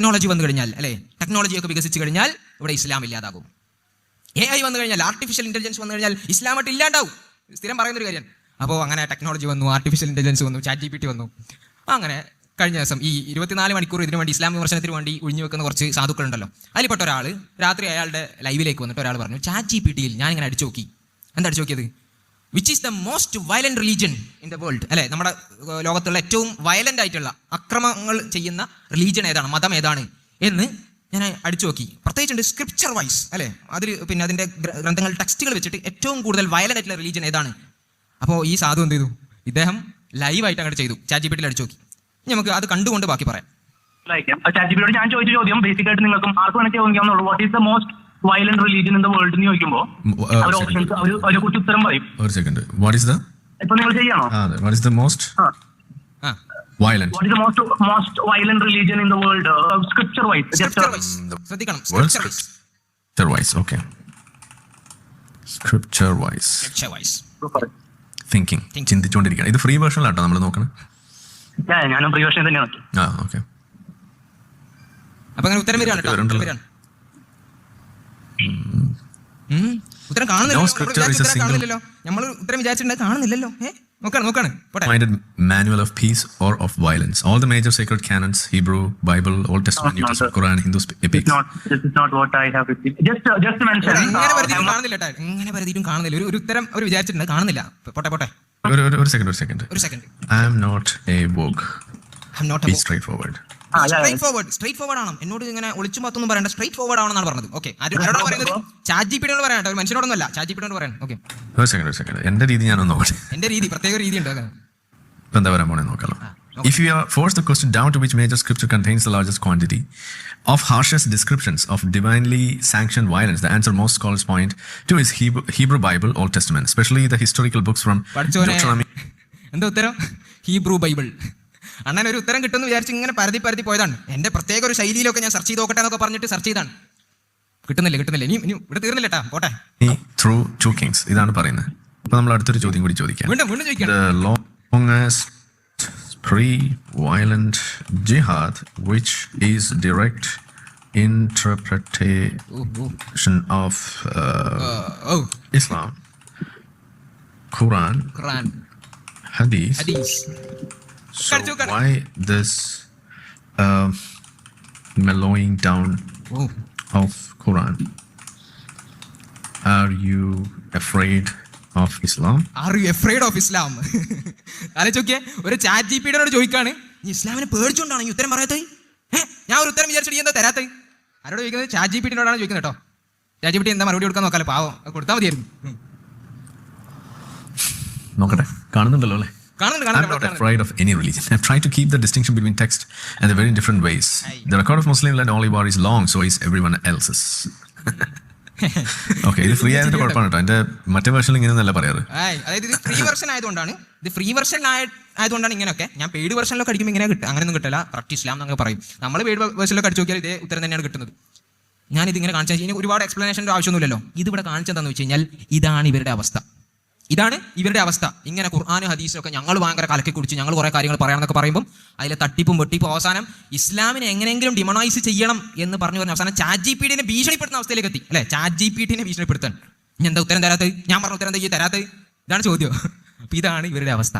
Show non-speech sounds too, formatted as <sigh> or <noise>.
Technology വന്നു കഴിഞ്ഞാൽ അല്ലേ? ടെക്നോളജിയൊക്കെ വികസിച്ച് കഴിഞ്ഞാൽ ഇവിടെ ഇസ്ലാം ഇല്ലാതാകും. എ ഐ വന്നു കഴിഞ്ഞാൽ ആർട്ടിഫിഷ്യൽ ഇന്റലിജൻസ് വന്നു കഴിഞ്ഞാൽ ഇസ്ലാമായിട്ട് ഇല്ലാണ്ടാവും. സ്ഥിരം പറയുന്നൊരു കാര്യം. അപ്പോൾ അങ്ങനെ ടെക്നോളജി വന്നു ആർട്ടിഫിഷ്യൽ ഇന്റലിജൻസ് വന്നു ചാറ്റ് ജി പി ടി വന്നു. അങ്ങനെ കഴിഞ്ഞ ദിവസം ഈ ഇരുപത്തിനാല് മണിക്കൂർ ഇതിനു വേണ്ടി ഇസ്ലാം വിമർശനത്തിന് വേണ്ടി ഒഴിഞ്ഞു വെക്കുന്ന കുറച്ച് സാധുക്കളുണ്ടല്ലോ. അതിൽപ്പെട്ട ഒരാൾ രാത്രി അയാളുടെ ലൈവിലേക്ക് വന്നിട്ട് ഒരാൾ പറഞ്ഞു ചാറ്റ് ജി പി ടിയിൽ ഞാൻ ഇങ്ങനെ അടിച്ചു നോക്കി. എന്താ അടിച്ചു നോക്കിയത്? Which is the most violent religion in the world അല്ലെ? നമ്മുടെ ലോകത്തുള്ള ഏറ്റവും വയലന്റ് ആയിട്ടുള്ള അക്രമങ്ങൾ ചെയ്യുന്ന റിലീജിയൻ ഏതാണ്? മതം ഏതാണ്? എന്ന് ഞാൻ അടിച്ചു നോക്കി. പ്രത്യേകിച്ചുണ്ട് സ്ക്രിപ്ചർ വൈസ് അല്ലെ? അതിൽ പിന്നെ അതിന്റെ ഗ്ര- ഗ്രന്ഥങ്ങൾ ടെക്സ്റ്റുകൾ വെച്ചിട്ട് ഏറ്റവും കൂടുതൽ വയലന്റ് ആയിട്ടുള്ള റിലീജിയൻ ഏതാണ്? അപ്പോൾ ഈ സാധു എന്ത് ചെയ്തു? ഇദ്ദേഹം ലൈവായിട്ട് അങ്ങോട്ട് ചെയ്തു. ചാറ്റ് ജി അടിച്ചു നോക്കി. നമുക്ക് അത് കണ്ടുകൊണ്ട് ബാക്കി പറയാം. ഞാൻ ചോദിച്ച ചോദ്യം ബേസിക് ആയിട്ട് നിങ്ങൾക്കും ആർക്കും വേണമെങ്കിൽ ചോദിക്കാവുന്നുള്ളൂ what is the most violent religion in the world എന്ന് ചോദിക്കുമ്പോൾ അവർ ഓപ്ഷൻസ് അവർ അവരെ കുറിച്ച് ഉത്തരം പറയും. ഒരു സെക്കൻഡ് വാട്ട് ഈസ് ദ ഇപ്പൊ നിങ്ങൾ ചെയ്യാണോ? What is the most ah. Violent what is the most most violent religion in the world scripture wise scripture wise ശ്രദ്ധിക്കണം. Scripture wise scripture okay scripture wise scripture wise thinking Thinking. ചിന്തിച്ചുകൊണ്ടിരിക്കുകയാണ്. ഇത് free വേർഷനിലാട്ടോ നമ്മൾ നോക്കണം? ഞാനും free തന്നെ തന്നെയാണ് ആ ഓക്കെ അപ്പൊ അങ്ങനെ ഉത്തരം വരികയാണ്. ഉത്തരം കാണുന്നില്ലല്ലോ നമ്മൾ ഉത്തരം വിചാരിച്ചിട്ടുണ്ട് കാണുന്നില്ലല്ലോ നോക്കാണ് നോക്കാണ് Quran, Hindu sp- epics. not this is not what I have received. Just uh, just to mention. എങ്ങനെ uh, പരിധിയും I'm- കാണുന്നില്ല ഒരു ഒരു ഉത്തരം അവർ വിചാരിച്ചിട്ടുണ്ട് കാണുന്നില്ല പോട്ടെ പോട്ടെ ഒരു- ഒരു- ഒരു second, ഒരു. ഒരു second I am not a woke. I not Be straightforward. Ah, yeah, straightforward straightforward ആണ് എന്നോട് ഇങ്ങനെ ഒളിച്ചു മാത്തൊന്നും പറയണ്ട സ്ട്രേറ്റ് ഫോർവേഡ് ആണെന്നാണ് പറഞ്ഞത് ഓക്കെ ആരോടാണ് പറയുന്നത് ചാറ്റ് ജി പിടിയോട് പറയാം ഒരു മനുഷ്യനോടൊന്നുമല്ല ചാറ്റ് ജി പിടിയോട് ഓക്കെ ഒരു സെക്കൻഡ് ഒരു സെക്കൻഡ് എന്റെ രീതി ഞാനൊന്ന് നോക്കട്ടെ എന്റെ രീതി പ്രത്യേക രീതി ഉണ്ട് എന്താ പറയാൻ പോണേ നോക്കാം If you are forced the question down to which major scripture contains the largest quantity of harshest descriptions of divinely sanctioned violence, the answer most scholars point to is Hebrew, Hebrew Bible, Old Testament, especially the historical books from Deuteronomy. എന്താ ഉത്തരം Hebrew Bible അണ്ണൻ ഒരു ഉത്തരം കിട്ടുമെന്ന് വിചാരിച്ച് ഇങ്ങനെ പരതി പരതി പോയതാണ്. എന്റെ പ്രത്യേക ഒരു ശൈലിയിലൊക്കെ ഞാൻ സെർച്ച് ചെയ്ത് നോക്കട്ടെ എന്നൊക്കെ പറഞ്ഞിട്ട് സെർച്ച് ചെയ്താണ്. കിട്ടുന്നില്ല കിട്ടുന്നില്ല. ഇനി ഇനി ഇവിടെ തീർന്നില്ല കേട്ടാ പോട്ടെ. through two kings. ഇതാണ് പറയുന്നത്. അപ്പൊ നമ്മൾ അടുത്തൊരു ചോദ്യം കൂടി ചോദിക്കാം. വീണ്ടും വീണ്ടും ചോദിക്കണം The longest pre-violent jihad, which is direct interpretation of uh, oh. Islam, Quran, Quran. Hadith. ഹദീസ് So why this uh, mellowing down oh. of Quran? Are you afraid of Islam? Are you afraid of Islam ആലോചിക്കേ ഒരു chat G പിയോട് ചോദിക്കാണ്. നീ ഇസ്ലാമിനെ പേടിച്ചുകൊണ്ടാണ് ഈ ഉത്തരം പറയാത്തത്? ഞാൻ ഒരു ഉത്തരം വിചാരിച്ചിട്ട് എന്താ തരാത്തത്? ആരോട് ചോദിക്കുന്നത്? ചാറ്റ് ജി പിയോടാണ് ചോദിക്കുന്നത് കേട്ടോ ചാറ്റ് ജി പി എന്താ മറുപടി കൊടുക്കാൻ നോക്കാലോ? പാവം കൊടുത്താ കൊടുത്താൽ മതിയായിരുന്നു. നോക്കട്ടെ കാണുന്നുണ്ടല്ലോ അല്ലേ? I'm not afraid of any religion. I've tried to keep the distinction between text and the very different ways. The record of Muslim land holy war is long, so is everyone else's. Okay ഇത് free ആയതിന്റെ <laughs> കുഴപ്പമാണ് കേട്ടോ. എന്റെ മറ്റേ വേർഷനിൽ ഇങ്ങനെയൊന്നല്ല പറയാറ്. അതായത് ഇത് free version ആയതുകൊണ്ടാണ്. ഇത് ഫ്രീ വെർഷൻ ആയതുകൊണ്ടാണ് ഇങ്ങനെയൊക്കെ. ഞാൻ പെയ്ഡ് വെർഷനിലൊക്കെ അടിക്കുമ്പോൾ ഇങ്ങനെ കിട്ടും അങ്ങനെയൊന്നും കിട്ടില്ല കറക്റ്റ് ഇസ്ലാം എന്നൊക്കെ പറയും. നമ്മൾ പെയ്ഡ് വെർഷനിലൊക്കെ അടിച്ചു നോക്കിയാൽ ഇതേ ഉത്തരം തന്നെയാണ് കിട്ടുന്നത്. ഞാൻ ഇതിങ്ങനെ കാണിച്ചാൽ ഇനി ഒരുപാട് എക്സ്പ്ലനേഷന്റെ ആവശ്യമൊന്നുമില്ലല്ലോ. ഇതിവിടെ കാണിച്ചതെന്ന് വെച്ച് കഴിഞ്ഞാൽ ഇതാണ് ഇവരുടെ അവസ്ഥ. ഇതാണ് ഇവരുടെ അവസ്ഥ. ഇങ്ങനെ ഖുർആാനും ഹദീസും ഒക്കെ ഞങ്ങൾ ഭയങ്കര കലക്കി കുടിച്ച് ഞങ്ങൾ കുറേ കാര്യങ്ങൾ പറയാമെന്നൊക്കെ പറയുമ്പോൾ അതിലെ തട്ടിപ്പും വെട്ടിപ്പും അവസാനം ഇസ്ലാമിനെ എങ്ങനെയെങ്കിലും ഡിമണൈസ് ചെയ്യണം എന്ന് പറഞ്ഞു പറഞ്ഞ അവസാനം ചാറ്റ് ജി പി ടിനെ ഭീഷണിപ്പെടുത്തുന്ന അവസ്ഥയിലേക്ക് എത്തി അല്ലെ? ചാറ്റ് ജി പി ടിനെ ഭീഷണിപ്പെടുത്താൻ എന്താ ഉത്തരം തരാത്തത്? ഞാൻ പറഞ്ഞ ഉത്തരം എന്താ ഈ തരാത്തത്? ഇതാണ് ചോദ്യം. അപ്പൊ ഇതാണ് ഇവരുടെ അവസ്ഥ.